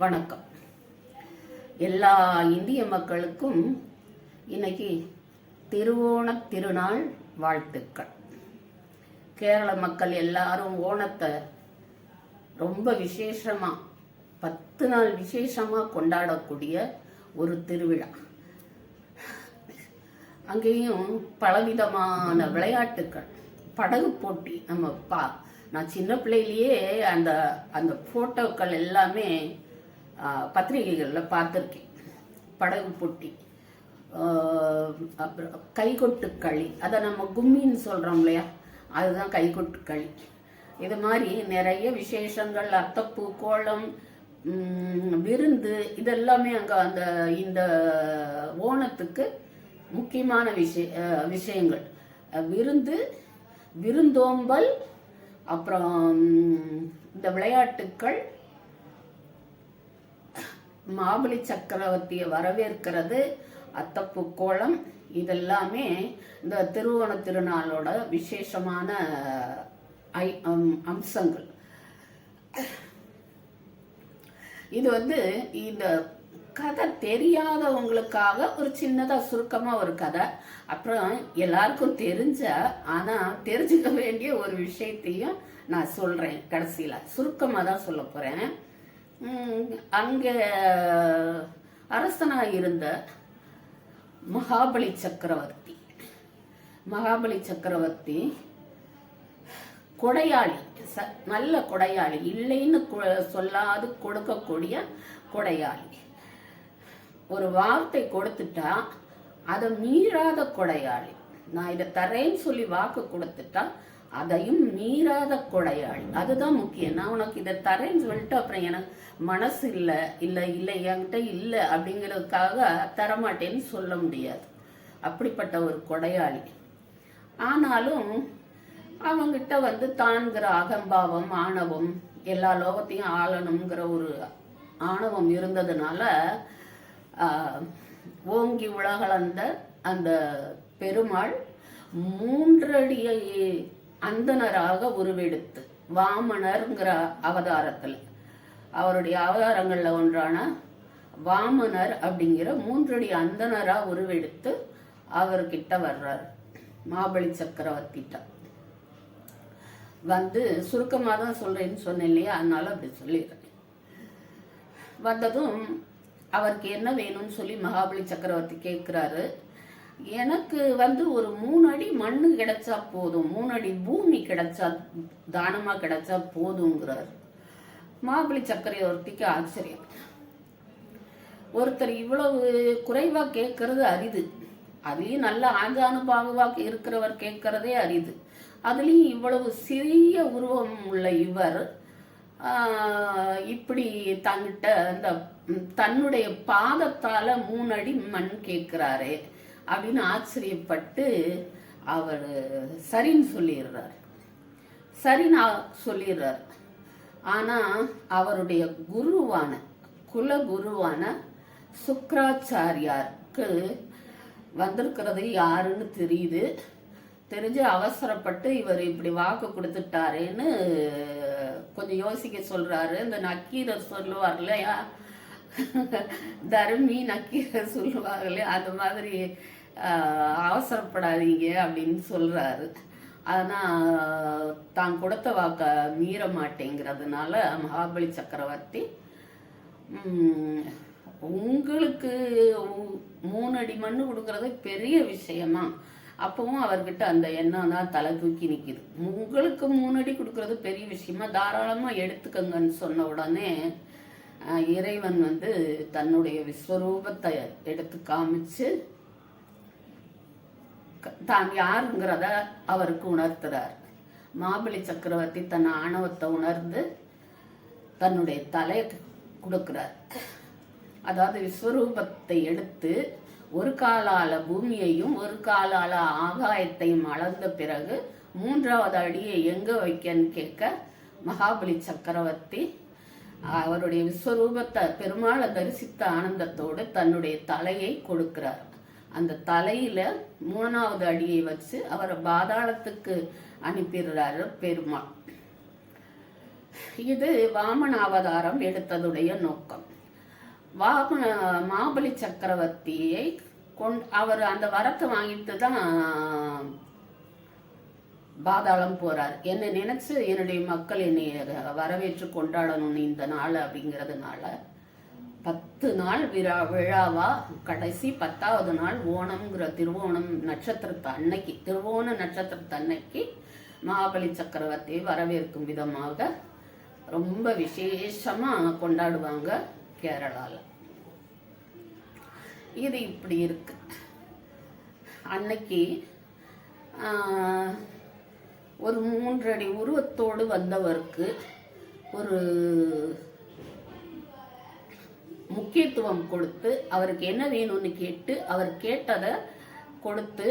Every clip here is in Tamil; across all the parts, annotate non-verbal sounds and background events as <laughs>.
வணக்கம். எல்லா இந்திய மக்களுக்கும் இன்னைக்கு திருவோண திருநாள் வாழ்த்துக்கள். கேரள மக்கள் எல்லாரும் ஓணத்தை ரொம்ப விசேஷமாக பத்து நாள் விசேஷமாக கொண்டாடக்கூடிய ஒரு திருவிழா. அங்கேயும் பலவிதமான விளையாட்டுக்கள். படகு போட்டி நம்ம பா நான் சின்ன பிள்ளையிலேயே அந்த அந்த ஃபோட்டோக்கள் எல்லாமே பத்திரிகைகளில் பார்த்துருக்கேன். படகு போட்டி அப்புறம் கைகொட்டு களி. அதை நம்ம கும்மின்னு சொல்கிறோம் இல்லையா? அதுதான் கைகொட்டு களி. இது மாதிரி நிறைய விசேஷங்கள் அத்தப்பூ கோலம் விருந்து இதெல்லாமே அங்கே அந்த இந்த ஓணத்துக்கு முக்கியமான விஷய விஷயங்கள். விருந்து விருந்தோம்பல் அப்புறம் இந்த விளையாட்டுக்கள் மாபலி சக்கரவர்த்தியை வரவேற்கிறது. அத்தப்பு கோலம் இதெல்லாமே இந்த திருவோண திருநாளோட விசேஷமான ஐ அம்- அம்சங்கள். இது வந்து இந்த கதை தெரியாதவங்களுக்காக ஒரு சின்னதா சுருக்கமா ஒரு கதை. அப்புறம் எல்லாருக்கும் தெரிஞ்ச ஆனா தெரிஞ்சுக்க வேண்டிய ஒரு விஷயத்தையும் நான் சொல்றேன் கடைசியில. சுருக்கமா தான் சொல்ல போறேன். அங்க அரசனா இருந்த மகாபலி சக்கரவர்த்தி. மகாபலி சக்கரவர்த்தி கொடையாளி ச- நல்ல கொடையாளி இல்லைன்னு சொல்லாது கொடுக்கக்கூடிய கொடையாளி. ஒரு வார்த்தை கொடுத்துட்டா அதை மீறாத கொடையாளி. நான் இதை தரேன்னு சொல்லி வாக்கு கொடுத்துட்டா அதையும் மீறாத கொடையாளி. அதுதான் முக்கியம். நான் உனக்கு இதை தரேன்னு சொல்லிட்டு அப்புறம் எனக்கு மனசு இல்லை இல்லை இல்லை என்கிட்ட இல்லை அப்படிங்கிறதுக்காக தரமாட்டேன்னு சொல்ல முடியாது. அப்படிப்பட்ட ஒரு கொடையாளி. ஆனாலும் அவங்கிட்ட வந்து தான்கிற அகம்பாவம் ஆணவம் எல்லா லோகத்தையும் ஆளணுங்கிற ஒரு ஆணவம் இருந்ததுனால ஓங்கி உலகளந்த அந்த பெருமாள் மூன்றடியை அந்தனராக உருவெடுத்து வாமனர்ங்கிற அவதாரத்தில். அவருடைய அவதாரங்களில் ஒன்றான வாமனர் அப்படிங்கிற மூன்றடி அந்தனராக உருவெடுத்து அவர்கிட்ட வர்றார். மாபலி சக்கரவர்த்திட்ட. வந்து சுருக்கமாக தான் சொல்கிறேன்னு சொன்னேன் இல்லையா? அதனால அப்படி சொல்லிடுறேன் வந்ததும் அவருக்கு என்ன வேணும்னு சொல்லி மகாபலி சக்கரவர்த்தி கேட்குறாரு எனக்கு வந்து ஒரு மூணு அடி மண்ணு கிடைச்சா போதும் மூணு அடி பூமி கிடைச்சா தானமா கிடைச்சா போதுங்கிறார். மகாபலி சக்கரவர்த்திக்கு ஆச்சரியம். ஒருத்தர் இவ்வளவு குறைவா கேட்கறது அரிது. அதுலயும் நல்ல ஆஜானுபாகுவா இருக்கிறவர் கேட்கறதே அரிது. அதுலயும் இவ்வளவு சிறிய உருவம் உள்ள இவர் இப்படி தங்கிட்ட அந்த தன்னுடைய பாதத்தால மூணு அடி மண் கேட்கிறாரே. அப்படின்னு ஆச்சரியப்பட்டு அவர் சரின்னு சொல்லிடுறார். சரி நான் சொல்லிடுறார். ஆனால் அவருடைய குருவான குல குருவான சுக்ராச்சாரியாருக்கு வந்திருக்கிறது யாருன்னு தெரியுது. தெரிஞ்சு அவசரப்பட்டு இவர் இப்படி வாக்கு கொடுத்துட்டாரேன்னு கொஞ்சம் யோசிக்க சொல்றாரு. இந்த நக்கீரர் சொல்லுவார் இல்லையா? தர்மி நக்கீரர் சொல்லுவார் இல்லையா? அந்த மாதிரி அவசரப்படாதீங்க அப்படின்னு சொல்கிறாரு ஆனால் தான் கொடுத்த வாக்க மீற மாட்டேங்கிறதுனால மகாபலி சக்கரவர்த்தி உங்களுக்கு மூணு அடி மண்ணு கொடுக்கறது பெரிய விஷயமா? அப்பவும் அவர்கிட்ட அந்த எண்ணம் தான் தலை தூக்கி நிற்கிது உங்களுக்கு மூணு அடி கொடுக்கறது பெரிய விஷயமா? தாராளமாக எடுத்துக்கங்கன்னு சொன்ன உடனே இறைவன் வந்து தன்னுடைய விஸ்வரூபத்தை எடுத்து காமிச்சு தான் யாருங்கிறத அவருக்கு உணர்த்துறார். மாபலி சக்கரவர்த்தி தன் ஆணவத்தை உணர்ந்து தன்னுடைய தலையை கொடுக்கிறார். அதாவது விஸ்வரூபத்தை எடுத்து ஒரு காலால பூமியையும் ஒரு காலால ஆகாயத்தையும் அளந்த பிறகு மூன்றாவது அடியை எங்க வைக்கன்னு கேட்க மகாபலி சக்கரவர்த்தி அவருடைய விஸ்வரூபத்தை பெருமாளை தரிசித்த ஆனந்தத்தோடு தன்னுடைய தலையை கொடுக்கிறார். அந்த தலையில மூணாவது அடியை வச்சு அவரை பாதாளத்துக்கு அனுப்பிடுறாரு பெருமாள். இது வாமன அவதாரம் எடுத்ததுடைய நோக்கம். வாமன மாபலி சக்கரவர்த்தியை கொண் அவர் அந்த வரத்தை வாங்கிட்டு தான் பாதாளம் போறார். என்னை நினைச்சு என்னுடைய மக்கள் என்னை வரவேற்று கொண்டாடணும் இந்த நாள் அப்படிங்கிறதுனால பத்து நாள் விழா விழாவா? கடைசி பத்தாவது நாள் ஓணம்ங்கிற திருவோணம் நட்சத்திரத்து அன்னைக்கு திருவோண நட்சத்திரத்து அன்னைக்கு மகாபலி சக்கரவர்த்தியை வரவேற்கும் விதமாக ரொம்ப விசேஷமாக கொண்டாடுவாங்க கேரளாவில் இது இப்படி இருக்கு. அன்னைக்கு ஒரு மூன்றடி உருவத்தோடு வந்தவருக்கு ஒரு முக்கியத்துவம் கொடுத்து அவருக்கு என்ன வேணும்னு கேட்டு அவர் கேட்டதை கொடுத்து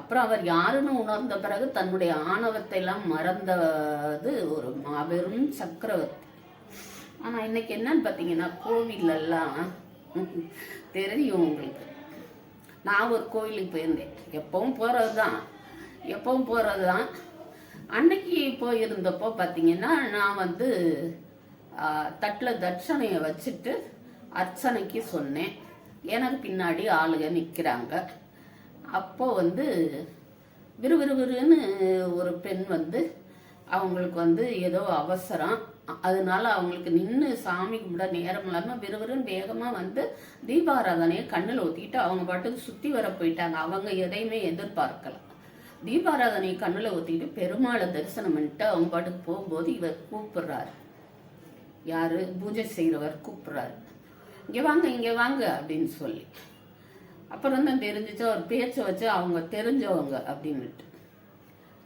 அப்புறம் அவர் யாருன்னு உணர்ந்த பிறகு தன்னுடைய ஆணவத்தை எல்லாம் மறந்தது ஒரு மாபெரும் சக்கரவர்த்தி. ஆனா இன்னைக்கு என்னன்னு பார்த்தீங்கன்னா கோவிலெல்லாம் தெரியும் உங்களுக்கு. நான் ஒரு கோவிலுக்கு போயிருந்தேன். எப்பவும் போகிறது தான் எப்பவும் போகிறது தான் அன்னைக்கு போயிருந்தப்போ பார்த்தீங்கன்னா நான் வந்து தட்டில் தட்சணையை வச்சுட்டு அர்ச்சனைக்கு சொன்னேன். எனக்கு பின்னாடி ஆளுங்க நிற்கிறாங்க அப்போ வந்து விறுவிறுவிறுன்னு ஒரு பெண் வந்து அவங்களுக்கு வந்து ஏதோ அவசரம். அதனால அவங்களுக்கு நின்று சாமி கும்பிட நேரம் இல்லாமல் விறுவிறுன்னு வேகமாக வந்து தீபாராதனையை கண்ணில் ஊற்றிட்டு அவங்க பாட்டுக்கு சுற்றி வர போயிட்டாங்க. அவங்க எதையுமே எதிர்பார்க்கல. தீபாராதனையை கண்ணில் ஊற்றிட்டு பெருமாளை தரிசனம் பண்ணிட்டு அவங்க பாட்டுக்கு போகும்போது இவர் கூப்பிடுறாரு. யாரு? பூஜை செய்கிறவர் கூப்பிட்றாரு. இங்கே வாங்க இங்கே வாங்க அப்படின்னு சொல்லி. அப்புறம் தான் தெரிஞ்சிச்சு அவர் பேச்சை வச்சு அவங்க தெரிஞ்சவங்க அப்படின்னுட்டு.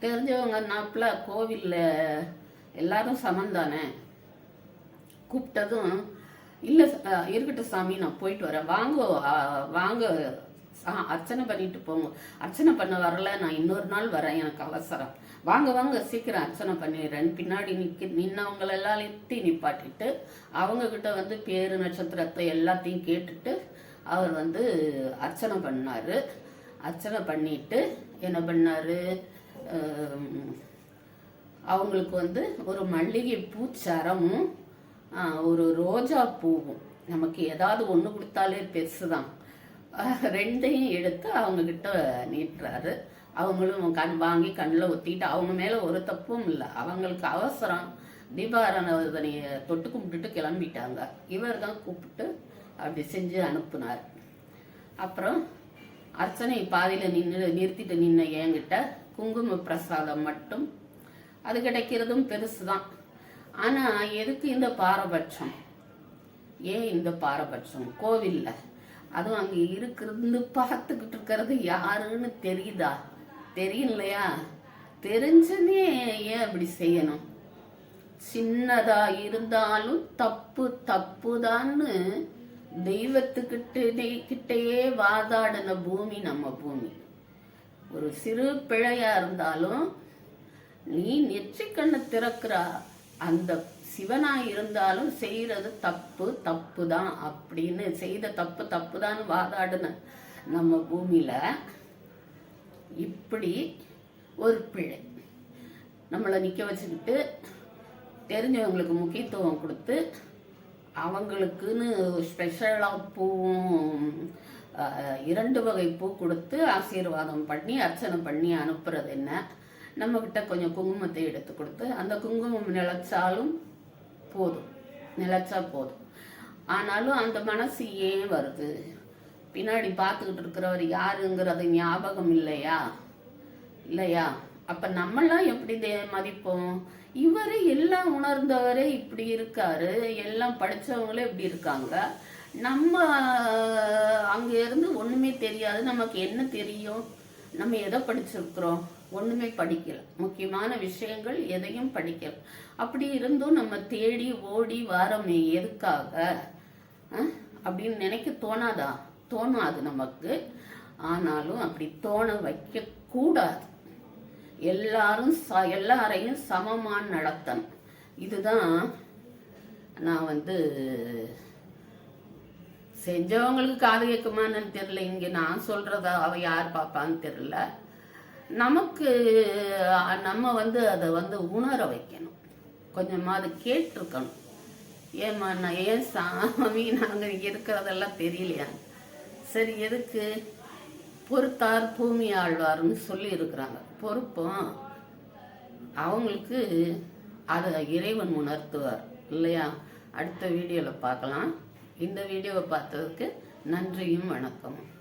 தெரிஞ்சவங்க நாப்பில் கோவிலில் எல்லாரும் சமந்தானே. கூப்பிட்டதும் இல்லை இருக்கட்டும் சாமி நான் போயிட்டு வரேன். வாங்க வாங்க ஆ, அர்ச்சனை பண்ணிட்டு போங்க. அர்ச்சனை பண்ண வரல நான் இன்னொரு நாள் வரேன் எனக்கு அவசரம். வாங்க வாங்க சீக்கிரம் அர்ச்சனை பண்ணிடுறேன். பின்னாடி நிற்க நின்னவங்கள எல்லாம் எத்தி நிப்பாட்டிட்டு அவங்க கிட்ட வந்து பேரு நட்சத்திரத்தை எல்லாத்தையும் கேட்டுட்டு அவர் வந்து அர்ச்சனை பண்ணாரு. அர்ச்சனை பண்ணிட்டு என்ன பண்ணாரு? அவங்களுக்கு வந்து ஒரு மல்லிகை பூச்சரமும் ஒரு ரோஜா பூவும். நமக்கு ஏதாவது ஒன்று கொடுத்தாலே பெருசு தான் <laughs> ரெண்டையும் எடுத்து அவங்க கிட்ட நீட்டுறாரு. அவங்களும் கண் வாங்கி கண்ணில் ஒத்திட்டு அவங்க மேலே ஒரு தப்பும் இல்லை. அவங்களுக்கு அவசரம். தீபாராதனையை தொட்டு கும்பிட்டுட்டு கிளம்பிட்டாங்க. இவர் தான் கூப்பிட்டு அப்படி செஞ்சு அனுப்புனார். அப்புறம் அர்ச்சனை பாதியில் நின்று நிறுத்திட்டு நின்ன என்கிட்ட குங்கும பிரசாதம் மட்டும் அது கிடைக்கிறதும் பெருசு தான் ஆனால் எதுக்கு இந்த பாரபட்சம்? ஏன் இந்த பாரபட்சம்? கோவிலில் அதுவும் அங்கே இருக்கிறது பார்த்துக்கிட்டு இருக்கிறது யாருன்னு தெரியுதா? தெரியலையா? தெரிஞ்சனே ஏன் அப்படி செய்யணும்? சின்னதா இருந்தாலும் தப்பு தப்புதான்னு தெய்வத்துக்கிட்டே கிட்டேயே வாதாடின பூமி நம்ம பூமி. ஒரு சிறு பிழையா இருந்தாலும் நீ நெற்றிக்கண்ணை திறக்கிறா அந்த சிவனா இருந்தாலும் செய்யறது தப்பு தப்பு தான் அப்படின்னு செய்த தப்பு தப்பு தான் வாதாடின நம்ம பூமியில. இப்படி ஒரு பிழை. நம்மளை நிக்க வச்சுக்கிட்டு தெரிஞ்சவங்களுக்கு முக்கியத்துவம் கொடுத்து அவங்களுக்குன்னு ஸ்பெஷலாக பூவும் இரண்டு வகை பூ கொடுத்து ஆசீர்வாதம் பண்ணி அர்ச்சனை பண்ணி அனுப்புறது என்ன? நம்மக்கிட்ட கொஞ்சம் குங்குமத்தை எடுத்து கொடுத்து அந்த குங்குமம் நிலச்சாலும் போதும். நிலச்சா போதும். ஆனாலும் அந்த மனசு ஏன் வருது? பின்னாடி பார்த்துக்கிட்டு இருக்கிறவர் யாருங்கிறது ஞாபகம் இல்லையா? இல்லையா? அப்போ நம்மளாம் எப்படி தே- மதிப்போம்? இவர் எல்லாம் உணர்ந்தவரே இப்படி இருக்காரு. எல்லாம் படித்தவங்களே இப்படி இருக்காங்க. நம்ம அங்கே இருந்து ஒன்றுமே தெரியாது. நமக்கு என்ன தெரியும்? நம்ம எதை படிச்சிருக்கிறோம்? ஒன்றுமே படிக்கல. முக்கியமான விஷயங்கள் எதையும் படிக்கல. அப்படி இருந்தும் நம்ம தேடி ஓடி வாரமே எதுக்காக? அப்படின்னு நினைக்க தோணாதா? தோணாது நமக்கு. ஆனாலும் அப்படி தோண வைக்க கூடாது. எல்லாரும் ச எல்லாரையும் சமமாக நடத்தணும். இதுதான் நான் வந்து செஞ்சவங்களுக்கு காது கேட்குமான்னு தெரியல. இங்கே நான் சொல்கிறத அவ யார் பார்ப்பான்னு தெரில நமக்கு நம்ம வந்து அதை வந்து உணர வைக்கணும். கொஞ்சமாவது கேட்டிருக்கணும். ஏம்மா நான் ஏன் சாமி நாங்கள் இருக்கிறதெல்லாம் தெரியலையா? சரி எதுக்கு? பொறுத்தார் பூமி ஆழ்வார்னு சொல்லி இருக்கிறாங்க. பொறுப்போம். அவங்களுக்கு அதை இறைவன் உணர்த்துவார். இல்லையா? அடுத்த வீடியோவில் பார்க்கலாம். இந்த வீடியோவை பார்த்ததுக்கு நன்றியும் வணக்கமும்.